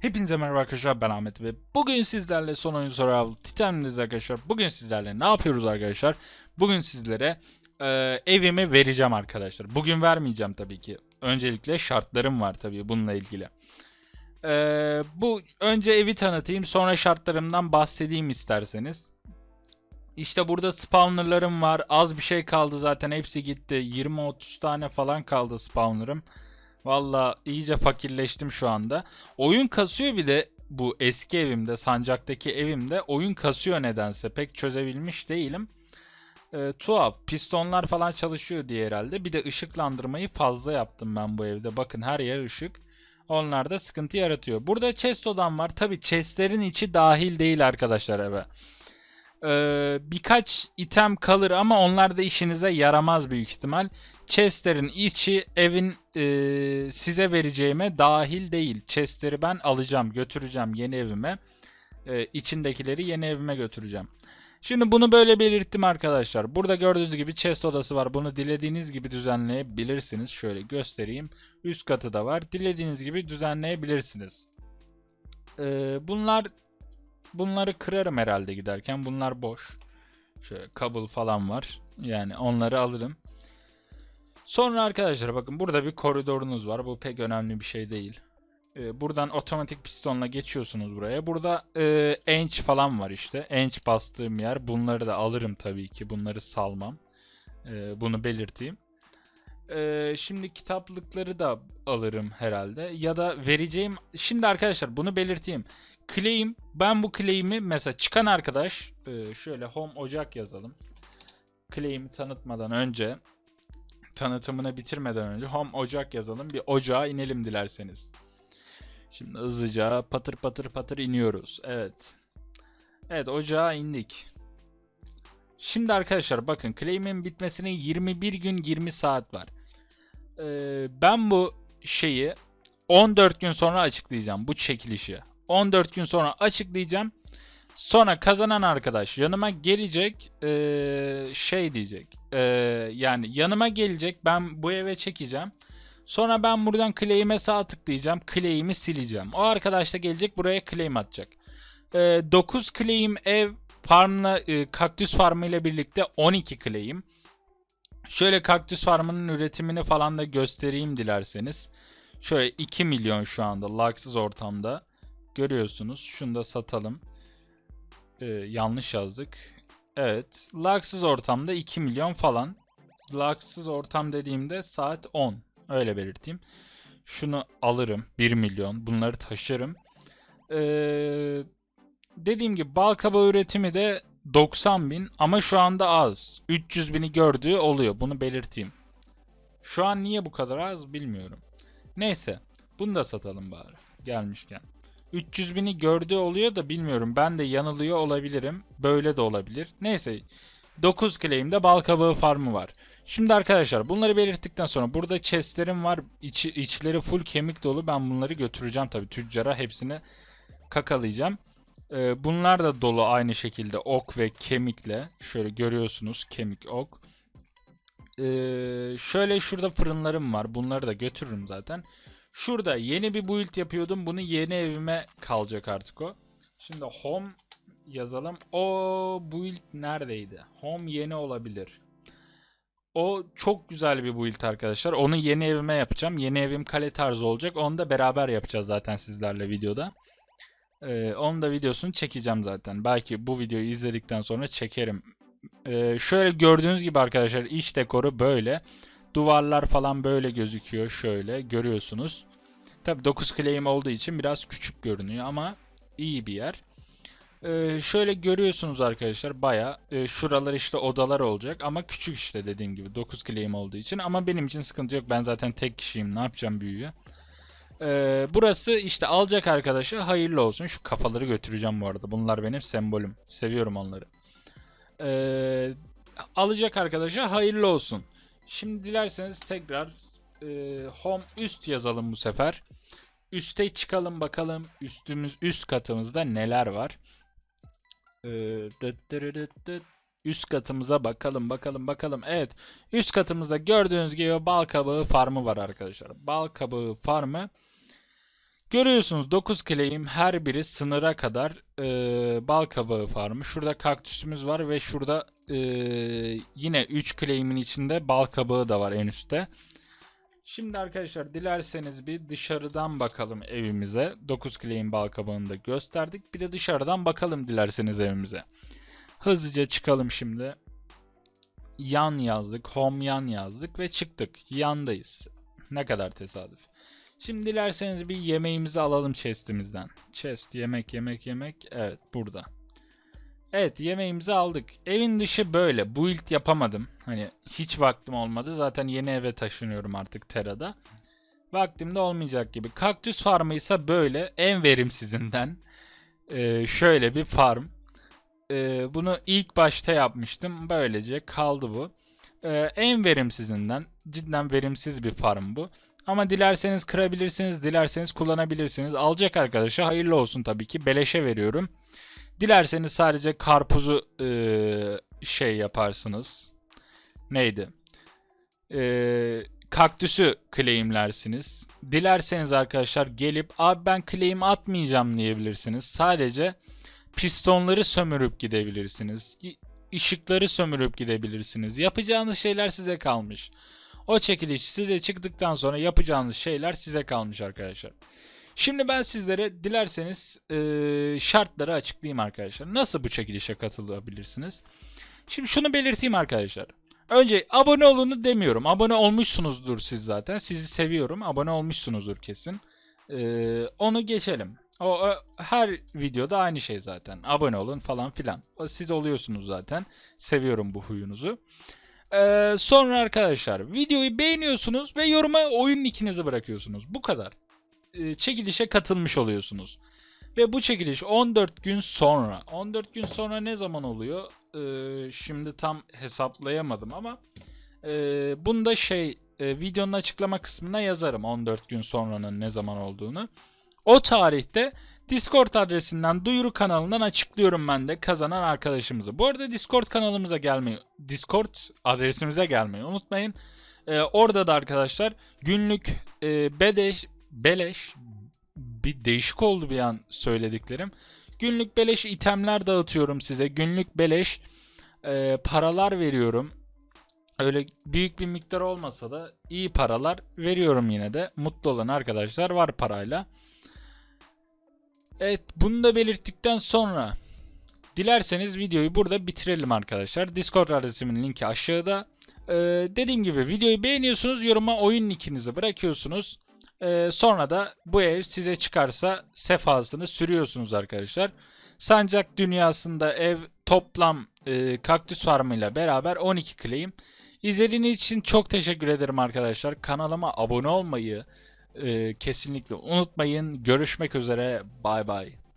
Hepinize merhaba arkadaşlar ben Ahmet ve bugün sizlerle son oyun Survival Titan'dayız arkadaşlar. Bugün sizlerle ne yapıyoruz arkadaşlar? Bugün sizlere e, evimi vereceğim arkadaşlar. Bugün vermeyeceğim tabii ki. Öncelikle şartlarım var tabii bununla ilgili. E, bu önce evi tanıtayım sonra şartlarımdan bahsedeyim isterseniz. İşte burada spawnerlarım var. Az bir şey kaldı zaten hepsi gitti. 20-30 tane falan kaldı spawnerım. Valla iyice fakirleştim şu anda. Oyun kasıyor bir de bu eski evimde, Sancak'taki evimde oyun kasıyor nedense. Pek çözebilmiş değilim. Ee, tuhaf. Pistonlar falan çalışıyor diye herhalde. Bir de ışıklandırmayı fazla yaptım ben bu evde. Bakın her yer ışık. Onlar da sıkıntı yaratıyor. Burada chest odam var. Tabi chestlerin içi dahil değil arkadaşlar eve. Ee, birkaç item kalır ama onlar da işinize yaramaz büyük ihtimal. Chestlerin içi evin e, size vereceğime dahil değil. Chestleri ben alacağım, götüreceğim yeni evime. E, içindekileri yeni evime götüreceğim. Şimdi bunu böyle belirttim arkadaşlar. Burada gördüğünüz gibi chest odası var. Bunu dilediğiniz gibi düzenleyebilirsiniz. Şöyle göstereyim. Üst katı da var. Dilediğiniz gibi düzenleyebilirsiniz. E, bunlar bunları kırarım herhalde giderken. Bunlar boş. Şöyle kabul falan var. Yani onları alırım. Sonra arkadaşlar bakın burada bir koridorunuz var. Bu pek önemli bir şey değil. Ee, buradan otomatik pistonla geçiyorsunuz buraya. Burada e, ench falan var işte. Ench bastığım yer. Bunları da alırım tabii ki. Bunları salmam. Ee, bunu belirteyim. Ee, şimdi kitaplıkları da alırım herhalde. Ya da vereceğim... Şimdi arkadaşlar bunu belirteyim. Claim. Ben bu claim'i mesela çıkan arkadaş e, şöyle home ocak yazalım. Claim'i tanıtmadan önce tanıtımını bitirmeden önce home ocak yazalım. Bir ocağa inelim dilerseniz. Şimdi hızlıca patır patır patır iniyoruz. Evet. Evet ocağa indik. Şimdi arkadaşlar bakın claim'in bitmesine 21 gün 20 saat var. Ee, ben bu şeyi 14 gün sonra açıklayacağım bu çekilişi. 14 gün sonra açıklayacağım. Sonra kazanan arkadaş yanıma gelecek ee, şey diyecek. Ee, yani yanıma gelecek ben bu eve çekeceğim. Sonra ben buradan claim'e sağ tıklayacağım. Claim'i sileceğim. O arkadaş da gelecek buraya claim atacak. Ee, 9 claim ev farmla e, kaktüs farmı ile birlikte 12 claim. Şöyle kaktüs farmının üretimini falan da göstereyim dilerseniz. Şöyle 2 milyon şu anda laksız ortamda. Görüyorsunuz. Şunu da satalım. Ee, yanlış yazdık. Evet. Laksız ortamda 2 milyon falan. Laksız ortam dediğimde saat 10. Öyle belirteyim. Şunu alırım. 1 milyon. Bunları taşırım. Ee, dediğim gibi bal kabağı üretimi de 90 bin ama şu anda az. 300 bini gördüğü oluyor. Bunu belirteyim. Şu an niye bu kadar az bilmiyorum. Neyse. Bunu da satalım bari. Gelmişken. 300 bini gördüğü oluyor da bilmiyorum. Ben de yanılıyor olabilirim. Böyle de olabilir. Neyse. 9 claim'de bal kabağı farmı var. Şimdi arkadaşlar bunları belirttikten sonra burada chestlerim var. İçi, içleri full kemik dolu. Ben bunları götüreceğim tabii tüccara. Hepsini kakalayacağım. Ee, bunlar da dolu aynı şekilde ok ve kemikle. Şöyle görüyorsunuz kemik ok. Ee, şöyle şurada fırınlarım var. Bunları da götürürüm zaten. Şurada yeni bir build yapıyordum. Bunu yeni evime kalacak artık o. Şimdi home yazalım. O build neredeydi? Home yeni olabilir. O çok güzel bir build arkadaşlar. Onu yeni evime yapacağım. Yeni evim kale tarzı olacak. Onu da beraber yapacağız zaten sizlerle videoda. Ee, onun da videosunu çekeceğim zaten. Belki bu videoyu izledikten sonra çekerim. Ee, şöyle gördüğünüz gibi arkadaşlar iç dekoru böyle. Duvarlar falan böyle gözüküyor. Şöyle görüyorsunuz. Tabi 9 claim olduğu için biraz küçük görünüyor ama iyi bir yer. Ee, şöyle görüyorsunuz arkadaşlar baya e, şuralar işte odalar olacak ama küçük işte dediğim gibi 9 claim olduğu için ama benim için sıkıntı yok ben zaten tek kişiyim ne yapacağım büyüyü. Ee, burası işte alacak arkadaşı hayırlı olsun şu kafaları götüreceğim bu arada bunlar benim sembolüm seviyorum onları. Ee, alacak arkadaşa hayırlı olsun. Şimdi dilerseniz tekrar e, home üst yazalım bu sefer. Üste çıkalım bakalım üstümüz üst katımızda neler var. Ee. Üst katımıza bakalım bakalım bakalım. Evet üst katımızda gördüğünüz gibi bal kabağı farmı var arkadaşlar. Bal kabağı farmı Görüyorsunuz 9 claim her biri sınıra kadar e, bal kabağı farmı. Şurada kaktüsümüz var ve şurada e, yine 3 claim'in içinde bal kabağı da var en üstte. Şimdi arkadaşlar dilerseniz bir dışarıdan bakalım evimize. 9 claim bal kabağını gösterdik. Bir de dışarıdan bakalım dilerseniz evimize. Hızlıca çıkalım şimdi. Yan yazdık, home yan yazdık ve çıktık. Yandayız. Ne kadar tesadüf. Şimdi dilerseniz bir yemeğimizi alalım chest'imizden. Chest, yemek, yemek, yemek. Evet, burada. Evet, yemeğimizi aldık. Evin dışı böyle. Build yapamadım. Hani hiç vaktim olmadı. Zaten yeni eve taşınıyorum artık Terra'da. Vaktim de olmayacak gibi. Kaktüs farmı ise böyle. En verimsizinden. Ee, şöyle bir farm. Ee, bunu ilk başta yapmıştım. Böylece kaldı bu. Ee, en verimsizinden. Cidden verimsiz bir farm bu. Ama dilerseniz kırabilirsiniz, dilerseniz kullanabilirsiniz. Alacak arkadaşa hayırlı olsun tabii ki. Beleşe veriyorum. Dilerseniz sadece karpuzu eee, şey yaparsınız. Neydi? Eee, kaktüsü claimlersiniz. Dilerseniz arkadaşlar gelip abi ben claim atmayacağım diyebilirsiniz. Sadece pistonları sömürüp gidebilirsiniz. Işıkları sömürüp gidebilirsiniz. Yapacağınız şeyler size kalmış. O çekiliş size çıktıktan sonra yapacağınız şeyler size kalmış arkadaşlar. Şimdi ben sizlere dilerseniz eee, şartları açıklayayım arkadaşlar. Nasıl bu çekilişe katılabilirsiniz? Şimdi şunu belirteyim arkadaşlar. Önce abone olunu demiyorum. Abone olmuşsunuzdur siz zaten. Sizi seviyorum. Abone olmuşsunuzdur kesin. Eee, onu geçelim. O, o her videoda aynı şey zaten. Abone olun falan filan. O, Siz oluyorsunuz zaten. Seviyorum bu huyunuzu. Ee, sonra arkadaşlar videoyu beğeniyorsunuz ve yoruma oyun nickinizi bırakıyorsunuz. Bu kadar. Ee, çekilişe katılmış oluyorsunuz. Ve bu çekiliş 14 gün sonra. 14 gün sonra ne zaman oluyor? Ee, şimdi tam hesaplayamadım ama e, bunda şey e, videonun açıklama kısmına yazarım 14 gün sonranın ne zaman olduğunu. O tarihte Discord adresinden duyuru kanalından açıklıyorum ben de kazanan arkadaşımızı. Bu arada Discord kanalımıza gelmeyi, Discord adresimize gelmeyi unutmayın. Ee, orada da arkadaşlar günlük e, bedeş, beleş bir değişik oldu bir an söylediklerim. Günlük beleş itemler dağıtıyorum size. Günlük beleş e, paralar veriyorum. Öyle büyük bir miktar olmasa da iyi paralar veriyorum yine de. Mutlu olan arkadaşlar var parayla. Evet bunu da belirttikten sonra dilerseniz videoyu burada bitirelim arkadaşlar. Discord adresimin linki aşağıda. Ee, dediğim gibi videoyu beğeniyorsunuz. Yoruma oyun nickinizi bırakıyorsunuz. Ee, sonra da bu ev size çıkarsa sefasını sürüyorsunuz arkadaşlar. Sancak dünyasında ev toplam e, kaktüs farmıyla beraber 12 claim. İzlediğiniz için çok teşekkür ederim arkadaşlar. Kanalıma abone olmayı, e, kesinlikle unutmayın. Görüşmek üzere. Bay bay.